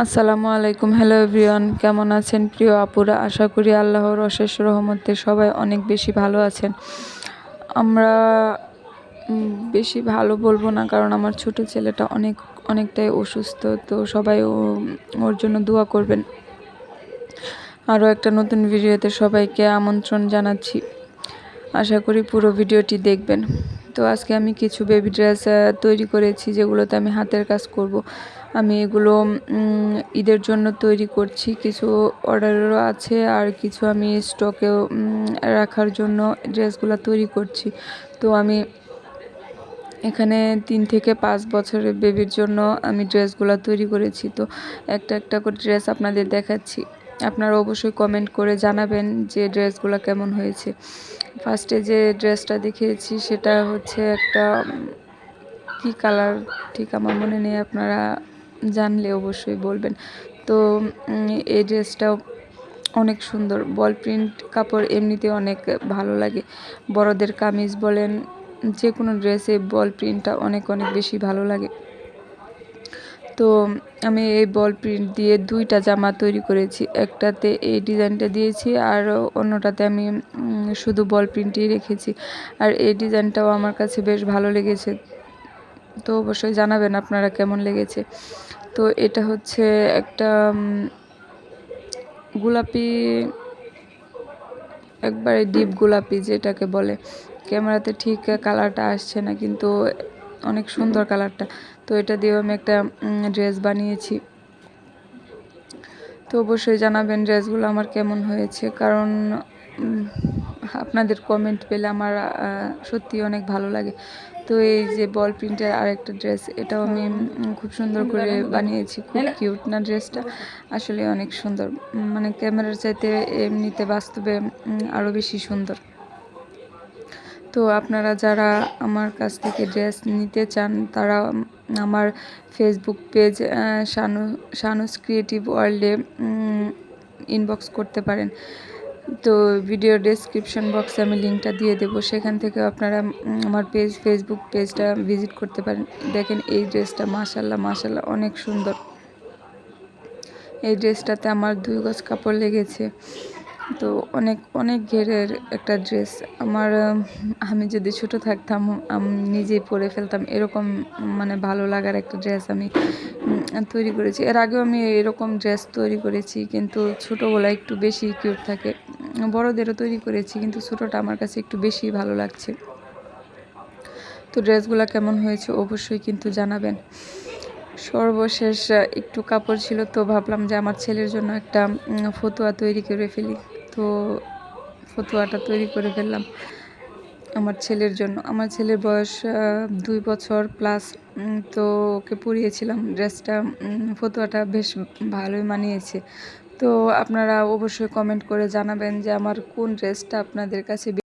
আসসালামু আলাইকুম। Hello everyone কেমন আছেন প্রিয় আপুরা? আশা করি আল্লাহর অশেষ রহমতে সবাই অনেক বেশি ভালো আছেন। আমরা বেশি ভালো বলব না, কারণ আমার ছোট ছেলেটা অনেক, অনেকটাই অসুস্থ, তো সবাই ওর জন্য দোয়া করবেন। আরও একটা নতুন ভিডিওতে সবাইকে আমন্ত্রণ জানাচ্ছি। আশা করি পুরো ভিডিওটি দেখবেন। তো আজকে আমি কিছু বেবি ড্রেস তৈরি করেছি যেগুলোতে আমি হাতের কাজ করব। আমি এগুলো ঈদের জন্য তৈরি করছি। কিছু অর্ডারেরও আছে আর কিছু আমি স্টকেও রাখার জন্য ড্রেসগুলো তৈরি করছি। তো আমি এখানে তিন থেকে পাঁচ বছরের বেবির জন্য আমি ড্রেসগুলো তৈরি করেছি। তো একটা একটা করে ড্রেস আপনাদের দেখাচ্ছি। আপনারা অবশ্যই কমেন্ট করে জানাবেন যে ড্রেসগুলো কেমন হয়েছে। ফার্স্টে যে ড্রেসটা দেখিয়েছি, সেটা হচ্ছে একটা কি কালার ঠিক আমার মনে নেই, আপনারা জানলে অবশ্যই বলবেন। তো এই ড্রেসটাও অনেক সুন্দর। বল প্রিন্ট কাপড় এমনিতে অনেক ভালো লাগে। বড়দের কামিজ বলেন যে কোনো ড্রেসে বল প্রিন্টটা অনেক অনেক বেশি ভালো লাগে। তো আমি এই বল প্রিন্ট দিয়ে দুইটা জামা তৈরি করেছি। একটাতে এই ডিজাইনটা দিয়েছি আর অন্যটাতে আমি শুধু বল প্রিন্টই রেখেছি। আর এই ডিজাইনটাও আমার কাছে বেশ ভালো লেগেছে। তো অবশ্যই জানাবেন আপনারা কেমন লেগেছে। তো এটা হচ্ছে একটা গোলাপি, একবারে ডিপ গোলাপি যেটাকে বলে। ক্যামেরাতে ঠিক কালারটা আসছে না, কিন্তু অনেক সুন্দর কালারটা। তো এটা দিয়েও আমি একটা ড্রেস বানিয়েছি। তো অবশ্যই জানাবেন ড্রেসগুলো আমার কেমন হয়েছে, কারণ আপনাদের কমেন্ট পেলে আমার সত্যি অনেক ভালো লাগে। তো এই যে বল প্রিন্টের আরেকটা ড্রেস এটাও আমি খুব সুন্দর করে বানিয়েছি, খুব কিউট না ড্রেসটা আসলে অনেক সুন্দর। মানে ক্যামেরার চাইতে এমনিতে বাস্তবে আরও বেশি সুন্দর। তো আপনারা যারা আমার কাছ থেকে ড্রেস নিতে চান, তারা আমার Facebook page Shanu Shanu's creative ওয়ার্ল্ডে ইনবক্স করতে পারেন। তো ভিডিও ডেসক্রিপশন বক্সে আমি লিঙ্কটা দিয়ে দেবো। সেখান থেকে আপনারা আমার পেজ ফেসবুক পেজটা ভিজিট করতে পারেন। দেখেন এই ড্রেসটা মাশাল্লাহ মাশাল্লাহ অনেক সুন্দর। এই ড্রেসটাতে আমার দুই গজ কাপড় লেগেছে। তো অনেক অনেক ঘেরের একটা ড্রেস আমার আমি যদি ছোট থাকতাম আমি নিজেই পরে ফেলতাম। এরকম মানে ভালো লাগার একটা ড্রেস আমি তৈরি করেছি। এর আগেও আমি এরকম ড্রেস তৈরি করেছি, কিন্তু ছোটোগুলো একটু বেশি কিউট থাকে। বড়দেরও তৈরি করেছি, কিন্তু ছোটোটা আমার কাছে একটু বেশি ভালো লাগছে। তো ড্রেসগুলো কেমন হয়েছে অবশ্যই কিন্তু জানাবেন। সর্বশেষ একটু কাপড় ছিল, তো ভাবলাম যে আমার ছেলের জন্য একটা ফতুয়া তৈরি করে ফেলি। তো ফতুয়াটা তৈরি করে ফেললাম আমার ছেলের জন্য। আমার ছেলের বয়স দুই বছর প্লাস তো ওকে পরিয়েছিলাম। ড্রেসটা ফতুয়াটা বেশ ভালোই মানিয়েছে। তো আপনারা অবশ্যই কমেন্ট করে জানাবেন যে আমার কোন ড্রেসটা আপনাদের কাছে